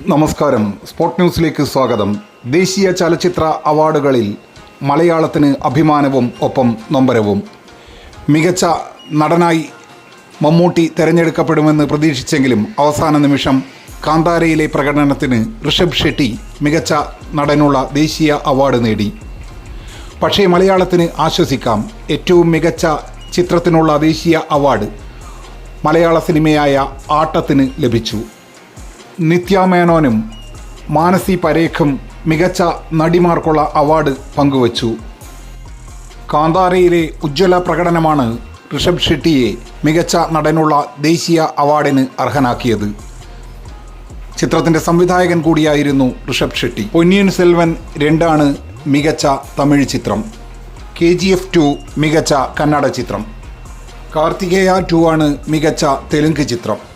നമസ്കാരം. സ്പോർട്ട് ന്യൂസിലേക്ക് സ്വാഗതം. ദേശീയ ചലച്ചിത്ര അവാർഡുകളിൽ മലയാളത്തിന് അഭിമാനവും ഒപ്പം നൊമ്പരവും. മികച്ച നടനായി മമ്മൂട്ടി തിരഞ്ഞെടുക്കപ്പെടുമെന്ന് പ്രതീക്ഷിച്ചെങ്കിലും അവസാന നിമിഷം കാന്താരയിലെ പ്രകടനത്തിന് ഋഷഭ് ഷെട്ടി മികച്ച നടനുള്ള ദേശീയ അവാർഡ് നേടി. പക്ഷേ മലയാളത്തിന് ആശ്വസിക്കാം. ഏറ്റവും മികച്ച ചിത്രത്തിനുള്ള ദേശീയ അവാർഡ് മലയാള സിനിമയായ ആട്ടത്തിന് ലഭിച്ചു. നിത്യ മേനോനും മാനസി പരേഖും മികച്ച നടിമാർക്കുള്ള അവാർഡ് പങ്കുവച്ചു. കാന്താരയിലെ ഉജ്ജ്വല പ്രകടനമാണ് ഋഷഭ് ഷെട്ടിയെ മികച്ച നടനുള്ള ദേശീയ അവാർഡിന് അർഹനാക്കിയത്. ചിത്രത്തിന്റെ സംവിധായകൻ കൂടിയായിരുന്നു ഋഷഭ് ഷെട്ടി. പൊന്നിയൻ സെൽവൻ രണ്ടാണ് മികച്ച തമിഴ് ചിത്രം. കെ ജി എഫ് ടു മികച്ച കന്നഡ ചിത്രം. കാർത്തികേയ ടു ആണ് മികച്ച തെലുങ്ക് ചിത്രം.